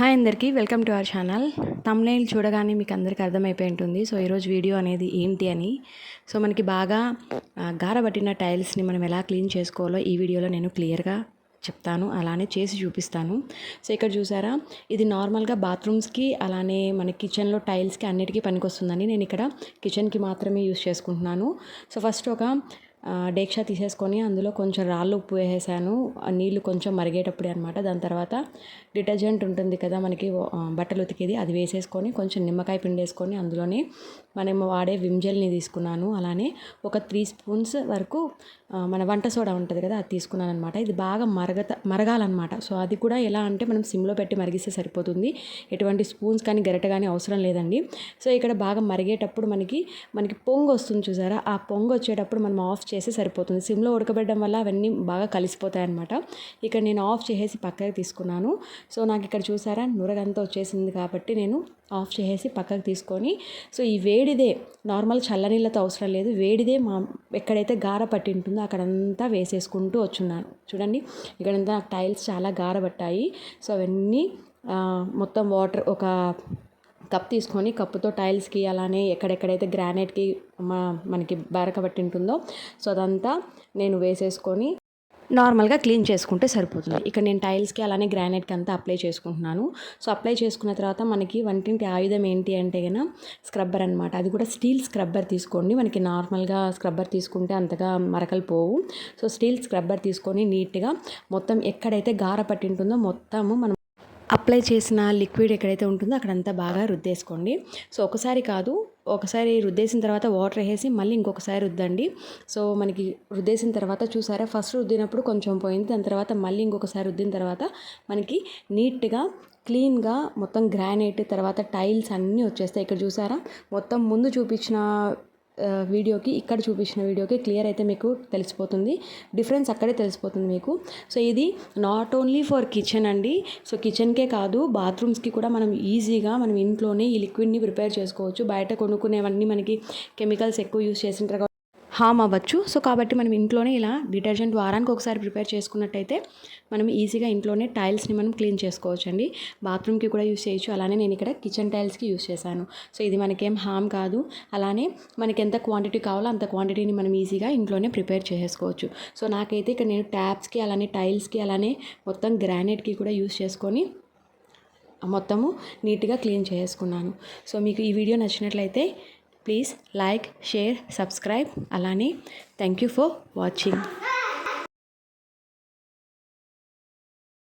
Hi అందరికీ welcome to our channel. Thumbnail చూడగానే మీకు అందరికీ అర్థమైపోయి ఉంటుంది. సో ఈరోజు వీడియో అనేది ఏంటి అని. సో మనకి బాగా గారబట్టిన టైల్స్ని మనం ఎలా క్లీన్ చేసుకోవాలో ఈ వీడియోలో నేను క్లియర్గా చెప్తాను. అలానే చేసి చూపిస్తాను. సో ఇక్కడ చూసారా? ఇది నార్మల్గా బాత్రూమ్స్కి అలానే మన కిచెన్లో టైల్స్కి అన్నిటికీ పనికొస్తుందని నేను ఇక్కడ కిచెన్కి మాత్రమే యూస్ చేసుకుంటున్నాను. సో ఫస్ట్ ఒక డేక్షా తీసేసుకొని అందులో కొంచెం రాళ్ళు ఉప్పు వేసేసాను. నీళ్ళు కొంచెం మరిగేటప్పుడే అనమాట దాని తర్వాత డిటర్జెంట్ ఉంటుంది కదా మనకి బట్టలు ఉతికేది అది వేసేసుకొని కొంచెం నిమ్మకాయ పిండి వేసుకొని అందులోనే మనం వాడే విమ్ జెల్ని తీసుకున్నాను. అలానే ఒక త్రీ స్పూన్స్ వరకు మన వంట సోడా ఉంటుంది కదా అది తీసుకున్నాను అనమాట ఇది బాగా మరగత మరగాలన్నమాట. సో అది కూడా ఎలా అంటే మనం సిమ్లో పెట్టి మరిగిస్తే సరిపోతుంది. ఎటువంటి స్పూన్స్ కానీ గరిట కానీ అవసరం లేదండి. సో ఇక్కడ బాగా మరిగేటప్పుడు మనకి మనకి పొంగు వస్తుంది చూసారా? ఆ పొంగు వచ్చేటప్పుడు మనం ఆఫ్ చేస్తే సరిపోతుంది. సిమ్లో ఉడకబెట్టడం వల్ల అవన్నీ బాగా కలిసిపోతాయి అనమాట ఇక్కడ నేను ఆఫ్ చేసేసి పక్కకి తీసుకున్నాను. సో నాకు ఇక్కడ చూసారా? నురగంతా వచ్చేసింది కాబట్టి నేను ఆఫ్ చేసేసి పక్కకు తీసుకొని సో ఈ వేడిదే నార్మల్ చల్లనీళ్ళతో అవసరం లేదు. వేడిదే మా ఎక్కడైతే గార పట్టి ఉంటుందో అక్కడంతా వేసేసుకుంటూ వచ్చున్నాను. చూడండి ఇక్కడంతా నాకు టైల్స్ చాలా గారబట్టాయి సో అవన్నీ మొత్తం వాటర్ ఒక కప్ తీసుకొని కప్పుతో టైల్స్కి అలానే ఎక్కడెక్కడైతే గ్రానైట్కి మా మనకి బరక పట్టి ఉంటుందో సో అదంతా నేను వేసేసుకొని నార్మల్గా క్లీన్ చేసుకుంటే సరిపోతుంది. ఇక్కడ నేను టైల్స్కి అలానే గ్రానైట్కి అంతా అప్లై చేసుకుంటున్నాను. సో అప్లై చేసుకున్న తర్వాత మనకి వంటింటి ఆయుధం ఏంటి అంటే కనుక స్క్రబ్బర్ అనమాట అది కూడా స్టీల్ స్క్రబ్బర్ తీసుకోండి. మనకి నార్మల్గా స్క్రబ్బర్ తీసుకుంటే అంతగా మరకలు పోవు. సో స్టీల్ స్క్రబ్బర్ తీసుకొని నీట్గా మొత్తం ఎక్కడైతే గార పట్టి ఉంటుందో మొత్తము మనం అప్లై చేసిన లిక్విడ్ ఎక్కడైతే ఉంటుందో అక్కడంతా బాగా రుద్దేసుకోండి. సో ఒకసారి కాదు ఒకసారి రుద్దేసిన తర్వాత వాటర్ వేసి మళ్ళీ ఇంకొకసారి రుద్దండి. సో మనకి రుద్దేసిన తర్వాత చూసారా ఫస్ట్ రుద్దినప్పుడు కొంచెం పోయింది దాని తర్వాత మళ్ళీ ఇంకొకసారి రుద్దిన తర్వాత మనకి నీట్గా క్లీన్గా మొత్తం గ్రానైట్ తర్వాత టైల్స్ అన్నీ వచ్చేస్తాయి. ఇక్కడ చూసారా మొత్తం ముందు చూపించిన వీడియోకి ఇక్కడ చూపించిన వీడియోకి క్లియర్ అయితే మీకు తెలిసిపోతుంది. డిఫరెన్స్ అక్కడే తెలిసిపోతుంది మీకు. సో ఇది నాట్ ఓన్లీ ఫర్ కిచెన్ అండి. సో కిచెన్కే కాదు బాత్రూమ్స్కి కూడా మనం ఈజీగా మనం ఇంట్లోనే ఈ లిక్విడ్ని ప్రిపేర్ చేసుకోవచ్చు. బయట కొనుక్కునేవన్నీ మనకి కెమికల్స్ ఎక్కువ యూస్ చేసింటారు హామ్ అవ్వచ్చు. సో కాబట్టి మనం ఇంట్లోనే ఇలా డిటర్జెంట్ వారానికి ఒకసారి ప్రిపేర్ చేసుకున్నట్టయితే మనం ఈజీగా ఇంట్లోనే టైల్స్ని మనం క్లీన్ చేసుకోవచ్చు అండి బాత్రూమ్కి కూడా యూస్ చేయొచ్చు. అలానే నేను ఇక్కడ కిచెన్ టైల్స్కి యూస్ చేశాను. సో ఇది మనకేం హామ్ కాదు. అలానే మనకి ఎంత క్వాంటిటీ కావాలో అంత క్వాంటిటీని మనం ఈజీగా ఇంట్లోనే ప్రిపేర్ చేసుకోవచ్చు. సో నాకైతే ఇక్కడ నేను ట్యాప్స్కి అలానే టైల్స్కి అలానే మొత్తం గ్రానైట్కి కూడా యూస్ చేసుకొని మొత్తము నీట్గా క్లీన్ చేసుకున్నాను. సో మీకు ఈ వీడియో నచ్చినట్లయితే ప్లీజ్ లైక్ షేర్ సబ్స్క్రైబ్ అలానే థ్యాంక్ యూ ఫర్ వాచింగ్